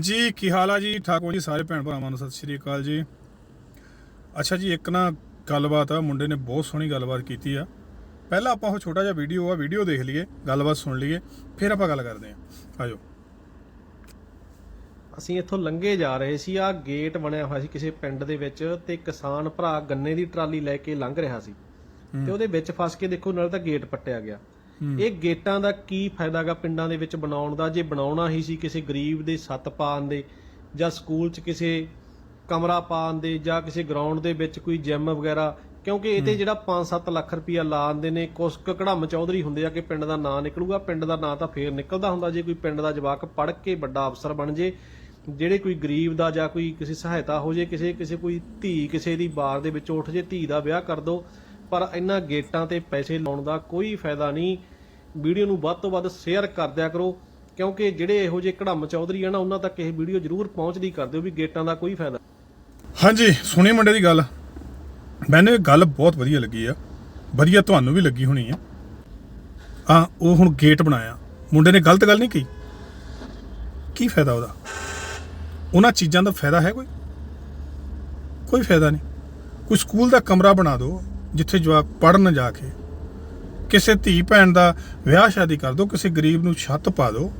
ਜੀ ਕੀ ਹਾਲ ਆ ਜੀ? ਠਾਕੁਰ ਜੀ ਸਾਰੇ ਭੈਣ ਭਰਾਵਾਂ ਨੂੰ? ਸਤਿ ਸ਼੍ਰੀ ਅਕਾਲ ਜੀ। ਅੱਛਾ ਜੀ ਇੱਕ ਨਾ ਗੱਲਬਾਤ ਆ ਮੁੰਡੇ ਨੇ ਬਹੁਤ ਸੋਹਣੀ ਗੱਲਬਾਤ ਕੀਤੀ ਆ। ਪਹਿਲਾਂ ਆਪਾਂ ਉਹ ਛੋਟਾ ਜਿਹਾ ਵੀਡੀਓ ਆ ਵੀਡੀਓ ਦੇਖ ਲਈਏ ਗੱਲਬਾਤ ਸੁਣ ਲਈਏ ਫਿਰ ਆਪਾਂ ਗੱਲ ਕਰਦੇ ਆ ਆਜੋ। ਅਸੀਂ ਇੱਥੋਂ ਲੰਘੇ ਜਾ ਰਹੇ ਸੀ ਆ ਗੇਟ ਬਣਿਆ ਹੋਇਆ ਸੀ ਕਿਸੇ ਪਿੰਡ ਦੇ ਵਿੱਚ ਤੇ ਕਿਸਾਨ ਭਰਾ ਗੰਨੇ ਦੀ ਟਰਾਲੀ ਲੈ ਕੇ ਲੰਘ ਰਿਹਾ ਸੀ। ਤੇ ਉਹਦੇ ਵਿੱਚ ਫਸ ਕੇ ਦੇਖੋ ਨਾਲ ਤਾਂ ਗੇਟ ਪੱਟਿਆ ਗਿਆ। ਇਹ ਗੇਟਾਂ ਦਾ ਕੀ ਫਾਇਦਾਗਾ ਪਿੰਡਾਂ ਦੇ ਵਿੱਚ ਬਣਾਉਣ ਦਾ? ਜੇ ਬਣਾਉਣਾ ਹੀ ਸੀ ਕਿਸੇ ਗਰੀਬ ਦੇ ਸੱਤ ਪਾਣ ਦੇ ਜਾਂ ਸਕੂਲ 'ਚ ਕਿਸੇ ਕਮਰਾ ਪਾਣ ਦੇ ਜਾਂ ਕਿਸੇ ਗਰਾਊਂਡ ਦੇ ਵਿੱਚ ਕੋਈ ਜਿਮ ਵਗੈਰਾ ਕਿਉਂਕਿ ਇਹ ਤੇ ਜਿਹੜਾ 5-7 ਲੱਖ ਰੁਪਇਆ ਲਾਉਂਦੇ ਨੇ ਕੁਛ ਕੁ ਕੜਮ ਚੌਧਰੀ ਹੁੰਦੇ ਆ ਕਿ ਪਿੰਡ ਦਾ ਨਾਂ ਨਿਕਲੂਗਾ ਪਿੰਡ ਦਾ ਨਾਂ ਤਾਂ ਫੇਰ ਨਿਕਲਦਾ ਹੁੰਦਾ। ਜੇ ਕੋਈ ਪਿੰਡ ਦਾ ਜਵਾਕ ਪੜ੍ਹ ਕੇ ਵੱਡਾ ਅਫਸਰ ਬਣ ਜੇ ਜਿਹੜੇ ਕੋਈ ਗਰੀਬ ਦਾ ਜਾਂ ਕੋਈ ਕਿਸੇ ਸਹਾਇਤਾ ਹੋ ਜੇ ਕਿਸੇ ਕਿਸੇ ਕੋਈ ਧੀ ਕਿਸੇ ਦੀ ਬਾਰ ਦੇ ਵਿੱਚ ਉੱਠ ਜੇ ਧੀ ਦਾ ਵਿਆਹ ਕਰ ਦੋ ਪਰ ਇਹਨਾਂ ਗੇਟਾਂ ਤੇ ਪੈਸੇ ਲਾਉਣ ਦਾ ਕੋਈ ਫਾਇਦਾ ਨਹੀਂ। ਵੀਡੀਓ ਨੂੰ ਵੱਧ ਤੋਂ ਵੱਧ ਸ਼ੇਅਰ ਕਰ ਦਿਆ ਕਰੋ, ਕਿਉਂਕਿ ਜਿਹੜੇ ਇਹੋ ਜਿਹੇ ਕੜਮ ਚੌਧਰੀ ਆ ਨਾ, ਉਹਨਾਂ ਤੱਕ ਇਹ ਵੀਡੀਓ ਜ਼ਰੂਰ ਪਹੁੰਚਦੀ ਕਰ ਦਿਓ ਵੀ ਗੇਟਾਂ ਦਾ ਕੋਈ ਫਾਇਦਾ। ਹਾਂਜੀ, ਸੁਣੀ ਮੁੰਡੇ ਦੀ ਗੱਲ। ਮੈਨੂੰ ਇਹ ਗੱਲ ਬਹੁਤ ਵਧੀਆ ਲੱਗੀ ਆ। ਵਧੀਆ ਤੁਹਾਨੂੰ ਵੀ ਲੱਗੀ ਹੋਣੀ ਆ। ਆ ਉਹ ਹੁਣ ਗੇਟ ਬਣਾਇਆ। ਮੁੰਡੇ ਨੇ ਗਲਤ ਗੱਲ ਨਹੀਂ ਕਹੀ। ਕੀ ਫਾਇਦਾ ਉਹਦਾ? ਉਹਨਾਂ ਚੀਜ਼ਾਂ ਦਾ ਫਾਇਦਾ ਹੈ ਕੋਈ? ਕੋਈ ਫਾਇਦਾ ਨਹੀਂ। ਕੋਈ ਸਕੂਲ ਦਾ ਕਮਰਾ ਬਣਾ ਦਿਓ, ਜਿੱਥੇ ਜਵਾਕ ਪੜਨ ਜਾ ਕੇ ਕਿਸੇ ਧੀ ਭੈਣ ਦਾ ਵਿਆਹ ਸ਼ਾਦੀ ਕਰ ਦਿਓ ਕਿਸੇ ਗਰੀਬ ਨੂੰ ਛੱਤ ਪਾ ਦਿਓ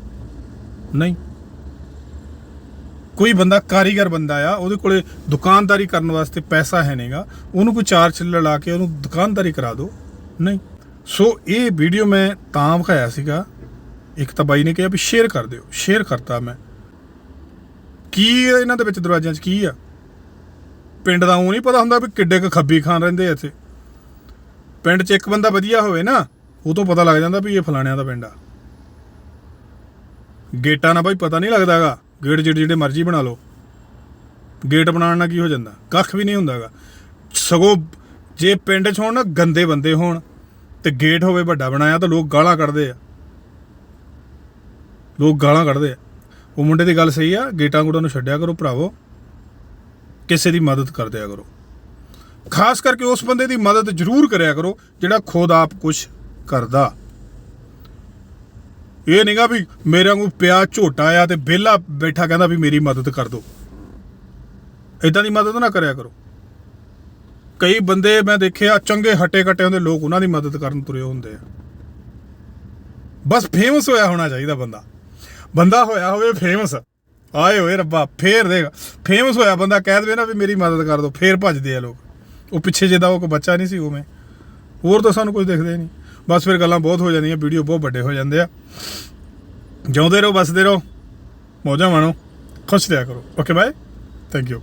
ਨਹੀਂ। ਕੋਈ ਬੰਦਾ ਕਾਰੀਗਰ ਬੰਦਾ ਆ, ਉਹਦੇ ਕੋਲੇ ਦੁਕਾਨਦਾਰੀ ਕਰਨ ਵਾਸਤੇ ਪੈਸਾ ਹੈ ਨਹੀਂਗਾ। ਉਹਨੂੰ ਕੋਈ ਚਾਰ ਛਿੱਲੜ ਲਾ ਕੇ ਉਹਨੂੰ ਦੁਕਾਨਦਾਰੀ ਕਰਾ ਦਿਓ ਨਹੀਂ। ਸੋ ਇਹ ਵੀਡੀਓ ਮੈਂ ਤਾਂ ਵਿਖਾਇਆ ਸੀਗਾ। ਇੱਕ ਤਾਂ ਬਾਈ ਨੇ ਕਿਹਾ ਵੀ ਸ਼ੇਅਰ ਕਰ ਦਿਓ ਸ਼ੇਅਰ ਕਰਤਾ ਮੈਂ। ਕੀ ਇਹਨਾਂ ਦੇ ਵਿੱਚ ਦਰਵਾਜ਼ਿਆਂ 'ਚ ਕੀ ਆ? ਪਿੰਡ ਦਾ ਉਹ ਨਹੀਂ ਪਤਾ ਹੁੰਦਾ ਵੀ ਕਿੱਡੇ ਕੁ ਖੱਬੀ ਖਾਨ ਰਹਿੰਦੇ ਆ ਇੱਥੇ। ਪਿੰਡ 'ਚ ਇੱਕ ਬੰਦਾ ਵਧੀਆ ਹੋਵੇ ਨਾ, ਉਹ ਤੋਂ ਪਤਾ ਲੱਗ ਜਾਂਦਾ ਵੀ ਇਹ ਫਲਾਣਿਆਂ ਦਾ ਪਿੰਡ ਆ। ਗੇਟਾਂ ਨਾਲ ਭਾਈ ਪਤਾ ਨਹੀਂ ਲੱਗਦਾਗਾ ਗੇਟ ਜਿਹੜੇ ਜਿਹੜੇ ਮਰਜ਼ੀ ਬਣਾ ਲਓ। ਗੇਟ ਬਣਾਉਣ ਨਾਲ ਕੀ ਹੋ ਜਾਂਦਾ, ਕੱਖ ਵੀ ਨਹੀਂ ਹੁੰਦਾਗਾ ਸਗੋਂ ਜੇ ਪਿੰਡ 'ਚ ਹੋਣ ਨਾ ਗੰਦੇ ਬੰਦੇ ਹੋਣ, ਤੇ ਗੇਟ ਹੋਵੇ ਵੱਡਾ ਬਣਾਇਆ ਤਾਂ ਲੋਕ ਗਾਲਾਂ ਕੱਢਦੇ ਆ। ਲੋਕ ਗਾਲਾਂ ਕੱਢਦੇ ਆ। ਉਹ ਮੁੰਡੇ ਦੀ ਗੱਲ ਸਹੀ ਆ, ਗੇਟਾਂ ਗੁਟਾਂ ਨੂੰ ਛੱਡਿਆ ਕਰੋ ਭਰਾਵੋ। ਕਿਸੇ ਦੀ ਮਦਦ ਕਰ ਦਿਆ ਕਰੋ। ਖਾਸ ਕਰਕੇ ਉਸ ਬੰਦੇ ਦੀ ਮਦਦ ਜ਼ਰੂਰ ਕਰਿਆ ਕਰੋ, ਜਿਹੜਾ ਖੁਦ ਆਪ ਕੁਝ ਕਰਦਾ। ਇਹ ਨਹੀਂਗਾ ਵੀ ਮੇਰੇ ਵਾਂਗੂ ਪਿਆ ਝੋਟਾ ਆ ਤੇ ਵਿਹਲਾ ਬੈਠਾ ਕਹਿੰਦਾ ਵੀ ਮੇਰੀ ਮਦਦ ਕਰ ਦਿਓ ਇਦਾਂ ਦੀ ਮਦਦ ਨਾ ਕਰਿਆ ਕਰੋ। ਕਈ ਬੰਦੇ ਮੈਂ ਦੇਖਿਆ ਚੰਗੇ ਹੱਟੇ ਕੱਟੇ ਹੁੰਦੇ, ਲੋਕ ਉਹਨਾਂ ਦੀ ਮਦਦ ਕਰਨ ਤੁਰੇ ਹੁੰਦੇ ਆ। ਬਸ ਫੇਮਸ ਹੋਇਆ ਹੋਣਾ ਚਾਹੀਦਾ ਬੰਦਾ। ਬੰਦਾ ਹੋਇਆ ਹੋਵੇ ਫੇਮਸ ਆਏ ਹੋਏ ਰੱਬਾ, ਫੇਰ ਦੇਖ ਫੇਮਸ ਹੋਇਆ ਬੰਦਾ ਕਹਿ ਦੇਵੇ ਨਾ ਵੀ ਮੇਰੀ ਮਦਦ ਕਰ ਦਿਓ ਫੇਰ ਭੱਜਦੇ ਆ ਲੋਕ। ਉਹ ਪਿੱਛੇ ਜਿਹਦਾ ਉਹ ਕੋਈ ਬੱਚਾ ਨਹੀਂ ਸੀ ਉਵੇਂ। ਹੋਰ ਤਾਂ ਸਾਨੂੰ ਕੁਝ ਦਿਖਦੇ ਨਹੀਂ। ਬਸ ਫਿਰ ਗੱਲਾਂ ਬਹੁਤ ਹੋ ਜਾਂਦੀਆਂ, ਵੀਡੀਓ ਬਹੁਤ ਵੱਡੇ ਹੋ ਜਾਂਦੇ ਆ। ਜਿਉਂਦੇ ਰਹੋ ਬਸਦੇ ਰਹੋ। ਮੌਜਾਂ ਮਾਣੋ। ਖੁਸ਼ ਰਿਹਾ ਕਰੋ। Okay bye thank you